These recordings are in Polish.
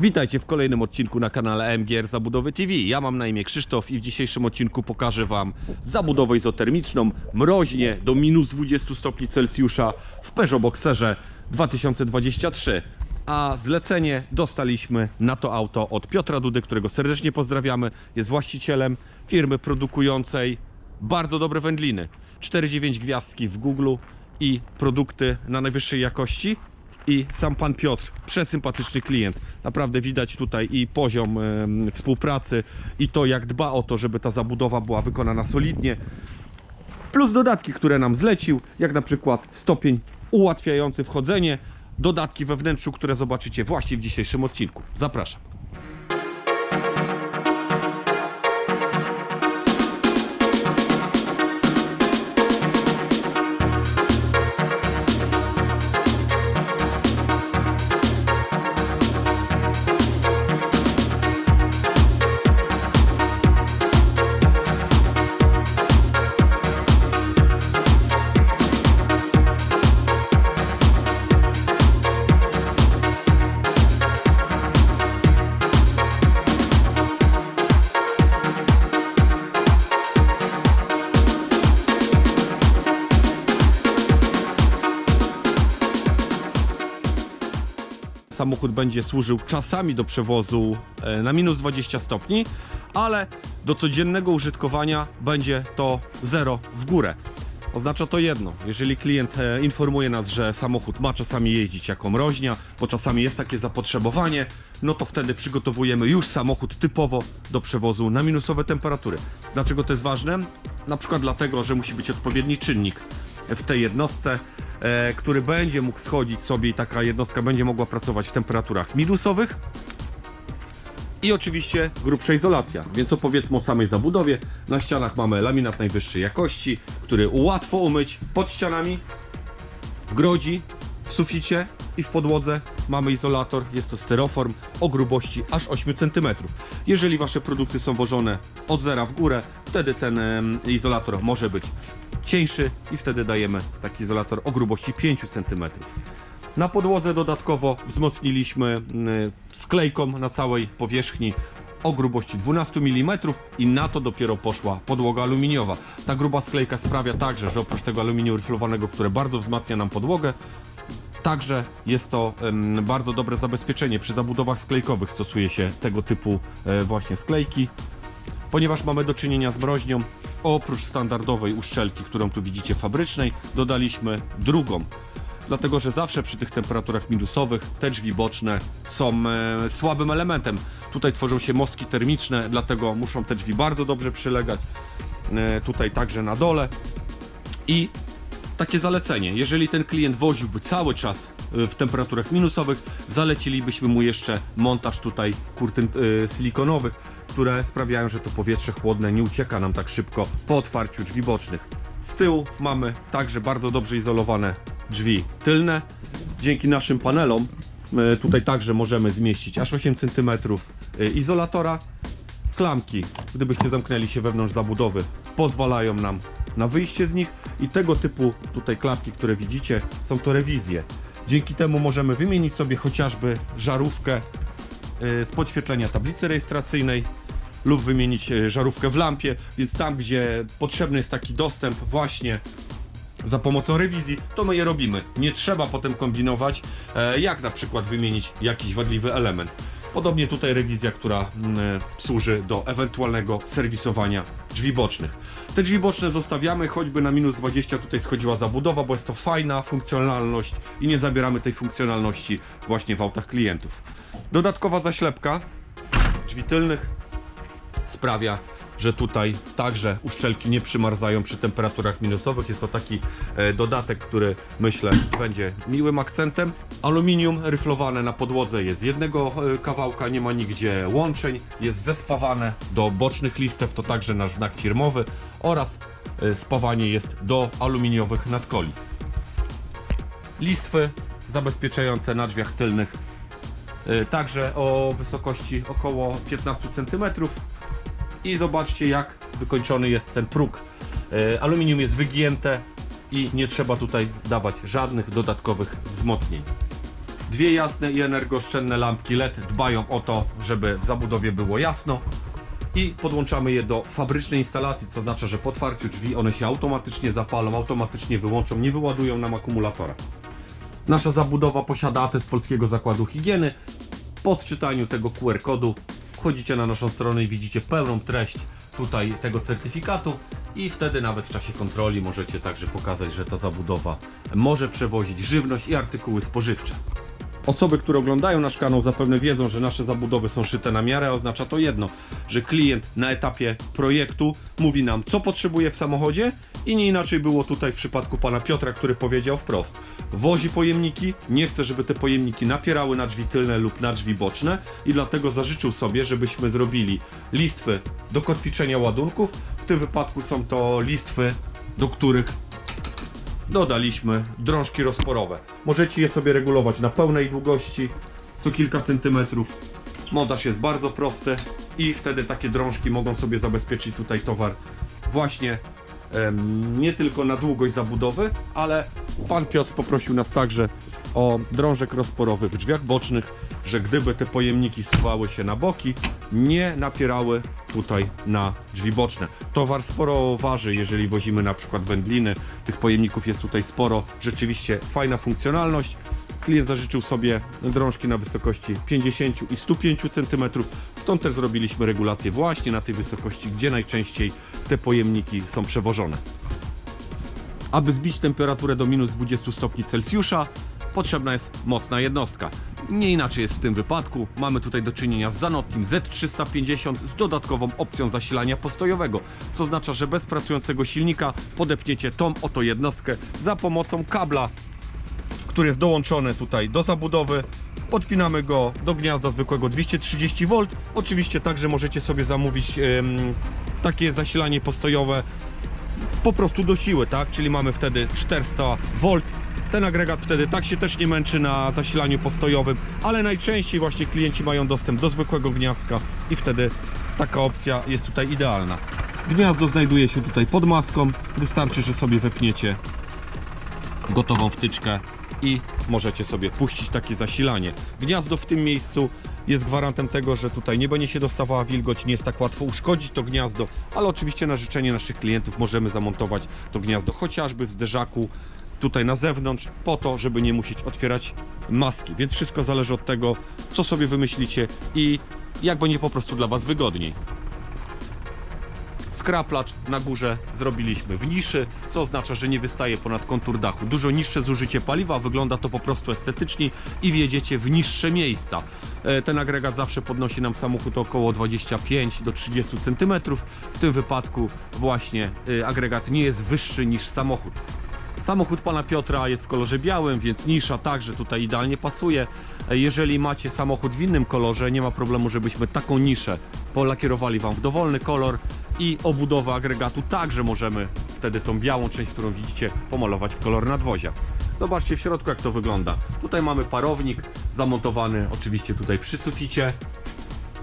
Witajcie w kolejnym odcinku na kanale MGR Zabudowy TV. Ja mam na imię Krzysztof i w dzisiejszym odcinku pokażę Wam zabudowę izotermiczną mroźnie do minus 20 stopni Celsjusza w Peugeot Boxerze 2023. A zlecenie dostaliśmy na to auto od Piotra Dudy, którego serdecznie pozdrawiamy. Jest właścicielem firmy produkującej bardzo dobre wędliny. 4,9 gwiazdki w Google i produkty na najwyższej jakości i sam pan Piotr, przesympatyczny klient. Naprawdę widać tutaj i poziom em, współpracy, i to jak dba o to, żeby ta zabudowa była wykonana solidnie. Plus dodatki, które nam zlecił, jak na przykład stopień ułatwiający wchodzenie, dodatki we wnętrzu, które zobaczycie właśnie w dzisiejszym odcinku. Zapraszam. Samochód będzie służył czasami do przewozu e, na minus 20 stopni, ale do codziennego użytkowania będzie to 0 w górę. Oznacza to jedno, jeżeli klient e, informuje nas, że samochód ma czasami jeździć jako mroźnia, bo czasami jest takie zapotrzebowanie, no to wtedy przygotowujemy już samochód typowo do przewozu na minusowe temperatury. Dlaczego to jest ważne? Na przykład dlatego, że musi być odpowiedni czynnik w tej jednostce, e, który będzie mógł schodzić sobie i taka jednostka będzie mogła pracować w temperaturach minusowych. I oczywiście grubsza izolacja, więc opowiedzmy o samej zabudowie. Na ścianach mamy laminat najwyższej jakości, który łatwo umyć pod ścianami, w grodzi, w suficie i w podłodze mamy izolator. Jest to styroform o grubości aż 8 cm. Jeżeli Wasze produkty są wożone od zera w górę, wtedy ten izolator może być cieńszy i wtedy dajemy taki izolator o grubości 5 cm. Na podłodze dodatkowo wzmocniliśmy mm, sklejką na całej powierzchni o grubości 12 mm i na to dopiero poszła podłoga aluminiowa. Ta gruba sklejka sprawia także, że oprócz tego aluminium ryflowanego, które bardzo wzmacnia nam podłogę, Także jest to bardzo dobre zabezpieczenie. Przy zabudowach sklejkowych stosuje się tego typu e, właśnie sklejki. Ponieważ mamy do czynienia z mroźnią, oprócz standardowej uszczelki, którą tu widzicie fabrycznej, dodaliśmy drugą. Dlatego, że zawsze przy tych temperaturach minusowych te drzwi boczne są e, słabym elementem. Tutaj tworzą się mostki termiczne, dlatego muszą te drzwi bardzo dobrze przylegać. E, tutaj także na dole. I takie zalecenie. Jeżeli ten klient woziłby cały czas w temperaturach minusowych, zalecilibyśmy mu jeszcze montaż tutaj kurtyn y, silikonowych, które sprawiają, że to powietrze chłodne nie ucieka nam tak szybko po otwarciu drzwi bocznych. Z tyłu mamy także bardzo dobrze izolowane drzwi tylne. Dzięki naszym panelom y, tutaj także możemy zmieścić aż 8 cm y, izolatora. Klamki, gdybyście zamknęli się wewnątrz zabudowy, pozwalają nam na wyjście z nich i tego typu tutaj klapki, które widzicie, są to rewizje. Dzięki temu możemy wymienić sobie chociażby żarówkę y, z podświetlenia tablicy rejestracyjnej lub wymienić y, żarówkę w lampie, więc tam, gdzie potrzebny jest taki dostęp właśnie za pomocą rewizji, to my je robimy. Nie trzeba potem kombinować, e, jak na przykład wymienić jakiś wadliwy element. Podobnie tutaj rewizja, która mm, e, służy do ewentualnego serwisowania drzwi bocznych. Te drzwi boczne zostawiamy, choćby na minus 20 tutaj schodziła zabudowa, bo jest to fajna funkcjonalność i nie zabieramy tej funkcjonalności właśnie w autach klientów. Dodatkowa zaślepka drzwi tylnych sprawia, że tutaj także uszczelki nie przymarzają przy temperaturach minusowych. Jest to taki e, dodatek, który myślę będzie miłym akcentem. Aluminium ryflowane na podłodze jest jednego e, kawałka, nie ma nigdzie łączeń, jest zespawane do bocznych listew, to także nasz znak firmowy oraz e, spawanie jest do aluminiowych nadkoli. Listwy zabezpieczające na drzwiach tylnych także o wysokości około 15 cm i zobaczcie jak wykończony jest ten próg. E, Aluminium jest wygięte i nie trzeba tutaj dawać żadnych dodatkowych wzmocnień. Dwie jasne i energooszczędne lampki LED dbają o to, żeby w zabudowie było jasno. I podłączamy je do fabrycznej instalacji, co oznacza, że po otwarciu drzwi one się automatycznie zapalą, automatycznie wyłączą, nie wyładują nam akumulatora. Nasza zabudowa posiada atest Polskiego Zakładu Higieny. Po sczytaniu tego QR kodu wchodzicie na naszą stronę i widzicie pełną treść tutaj tego certyfikatu i wtedy nawet w czasie kontroli możecie także pokazać, że ta zabudowa może przewozić żywność i artykuły spożywcze. Osoby, które oglądają nasz kanał zapewne wiedzą, że nasze zabudowy są szyte na miarę, oznacza to jedno, że klient na etapie projektu mówi nam, co potrzebuje w samochodzie i nie inaczej było tutaj w przypadku pana Piotra, który powiedział wprost. Wozi pojemniki, nie chce, żeby te pojemniki napierały na drzwi tylne lub na drzwi boczne i dlatego zażyczył sobie, żebyśmy zrobili listwy do kotwiczenia ładunków. W tym wypadku są to listwy, do których dodaliśmy drążki rozporowe. Możecie je sobie regulować na pełnej długości, co kilka centymetrów. Montaż jest bardzo prosty i wtedy takie drążki mogą sobie zabezpieczyć tutaj towar właśnie nie tylko na długość zabudowy, ale pan Piotr poprosił nas także o drążek rozporowy w drzwiach bocznych, że gdyby te pojemniki suwały się na boki, nie napierały tutaj na drzwi boczne. Towar sporo waży, jeżeli wozimy na przykład wędliny, tych pojemników jest tutaj sporo, rzeczywiście fajna funkcjonalność. Klient zażyczył sobie drążki na wysokości 50 i 105 cm, stąd też zrobiliśmy regulację właśnie na tej wysokości, gdzie najczęściej te pojemniki są przewożone. Aby zbić temperaturę do minus 20 stopni Celsjusza, potrzebna jest mocna jednostka. Nie inaczej jest w tym wypadku. Mamy tutaj do czynienia z Zanottim Z350 z dodatkową opcją zasilania postojowego, co oznacza, że bez pracującego silnika podepniecie tą oto jednostkę za pomocą kabla, który jest dołączony tutaj do zabudowy. Podpinamy go do gniazda zwykłego 230V. Oczywiście także możecie sobie zamówić em, takie zasilanie postojowe po prostu do siły, tak? Czyli mamy wtedy 400 V. Ten agregat wtedy tak się też nie męczy na zasilaniu postojowym, ale najczęściej właśnie klienci mają dostęp do zwykłego gniazdka i wtedy taka opcja jest tutaj idealna. Gniazdo znajduje się tutaj pod maską. Wystarczy, że sobie wepniecie gotową wtyczkę i możecie sobie puścić takie zasilanie. Gniazdo w tym miejscu jest gwarantem tego, że tutaj nie będzie się dostawała wilgoć, nie jest tak łatwo uszkodzić to gniazdo, ale oczywiście na życzenie naszych klientów możemy zamontować to gniazdo chociażby w zderzaku tutaj na zewnątrz, po to, żeby nie musieć otwierać maski. Więc wszystko zależy od tego, co sobie wymyślicie i jak będzie po prostu dla Was wygodniej. Skraplacz na górze zrobiliśmy w niszy, co oznacza, że nie wystaje ponad kontur dachu. Dużo niższe zużycie paliwa, wygląda to po prostu estetycznie i wjedziecie w niższe miejsca. E, Ten agregat zawsze podnosi nam samochód około 25 do 30 cm. W tym wypadku właśnie e, agregat nie jest wyższy niż samochód. Samochód pana Piotra jest w kolorze białym, więc nisza także tutaj idealnie pasuje. E, Jeżeli macie samochód w innym kolorze, nie ma problemu, żebyśmy taką niszę polakierowali wam w dowolny kolor i obudowę agregatu także możemy wtedy tą białą część, którą widzicie, pomalować w kolor nadwozia. Zobaczcie w środku jak to wygląda. Tutaj mamy parownik zamontowany oczywiście tutaj przy suficie.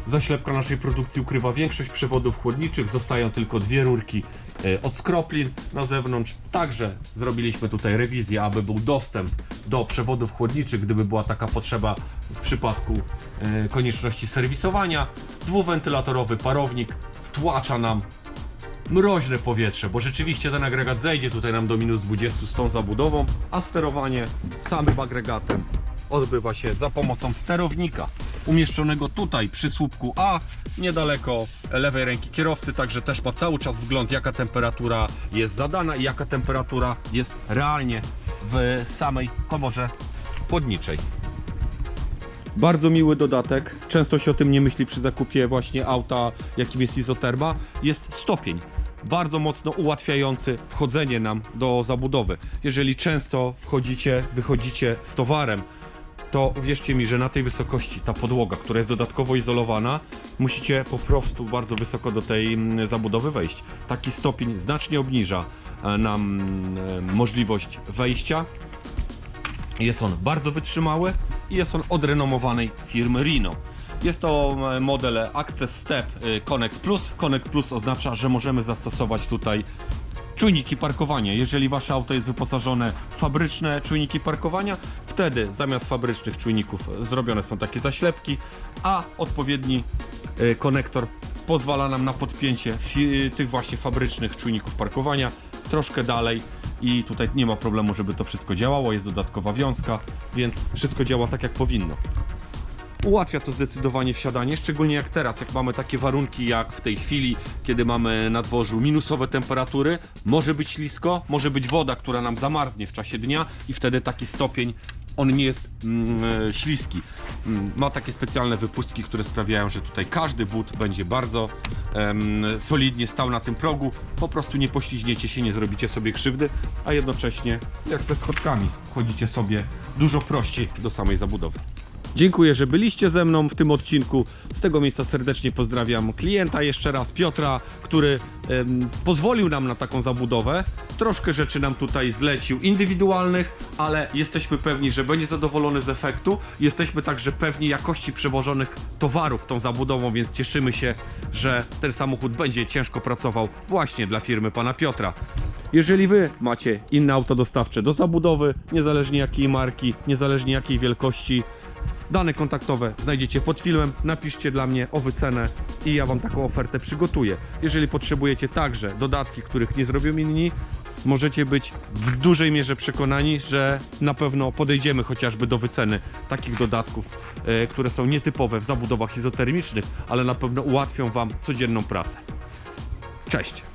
Zaślepka naszej produkcji ukrywa większość przewodów chłodniczych, zostają tylko dwie rurki e, od skroplin na zewnątrz. Także zrobiliśmy tutaj rewizję, aby był dostęp do przewodów chłodniczych, gdyby była taka potrzeba w przypadku e, konieczności serwisowania. Dwuwentylatorowy parownik wtłacza nam mroźne powietrze, bo rzeczywiście ten agregat zejdzie tutaj nam do minus 20 z tą zabudową, a sterowanie samym agregatem odbywa się za pomocą sterownika umieszczonego tutaj przy słupku A, niedaleko lewej ręki kierowcy, także też ma cały czas wgląd jaka temperatura jest zadana i jaka temperatura jest realnie w samej komorze chłodniczej. Bardzo miły dodatek, często się o tym nie myśli przy zakupie właśnie auta, jakim jest izoterma, jest stopień. Bardzo mocno ułatwiający wchodzenie nam do zabudowy. Jeżeli często wchodzicie, wychodzicie z towarem, to uwierzcie mi, że na tej wysokości ta podłoga, która jest dodatkowo izolowana, musicie po prostu bardzo wysoko do tej mm, zabudowy wejść. Taki stopień znacznie obniża e, nam e, możliwość wejścia jest on bardzo wytrzymały i jest on od renomowanej firmy Rino. Jest to e, model Access Step e, Connect Plus. Connect Plus oznacza, że możemy zastosować tutaj czujniki parkowania. Jeżeli wasze auto jest wyposażone w fabryczne czujniki parkowania, wtedy zamiast fabrycznych czujników zrobione są takie zaślepki, a odpowiedni e, konektor pozwala nam na podpięcie tych właśnie fabrycznych czujników parkowania troszkę dalej i tutaj nie ma problemu, żeby to wszystko działało, jest dodatkowa wiązka, więc wszystko działa tak jak powinno. Ułatwia to zdecydowanie wsiadanie, szczególnie jak teraz, jak mamy takie warunki jak w tej chwili, kiedy mamy na dworzu minusowe temperatury, może być ślisko, może być woda, która nam zamarznie w czasie dnia i wtedy taki stopień on nie jest mm, e, śliski. Mm, ma takie specjalne wypustki, które sprawiają, że tutaj każdy but będzie bardzo em, solidnie stał na tym progu. Po prostu nie pośliźniecie się, nie zrobicie sobie krzywdy, a jednocześnie jak ze schodkami chodzicie sobie dużo prościej do samej zabudowy. Dziękuję, że byliście ze mną w tym odcinku. Z tego miejsca serdecznie pozdrawiam klienta jeszcze raz, Piotra, który em, pozwolił nam na taką zabudowę. Troszkę rzeczy nam tutaj zlecił indywidualnych, ale jesteśmy pewni, że będzie zadowolony z efektu. Jesteśmy także pewni jakości przewożonych towarów tą zabudową, więc cieszymy się, że ten samochód będzie ciężko pracował właśnie dla firmy pana Piotra. Jeżeli wy macie inne auto dostawcze do zabudowy, niezależnie jakiej marki, niezależnie jakiej wielkości, Dane kontaktowe znajdziecie pod filmem. Napiszcie dla mnie o wycenę i ja Wam taką ofertę przygotuję. Jeżeli potrzebujecie także dodatki, których nie zrobią inni, możecie być w dużej mierze przekonani, że na pewno podejdziemy chociażby do wyceny takich dodatków, e, które są nietypowe w zabudowach izotermicznych, ale na pewno ułatwią Wam codzienną pracę. Cześć!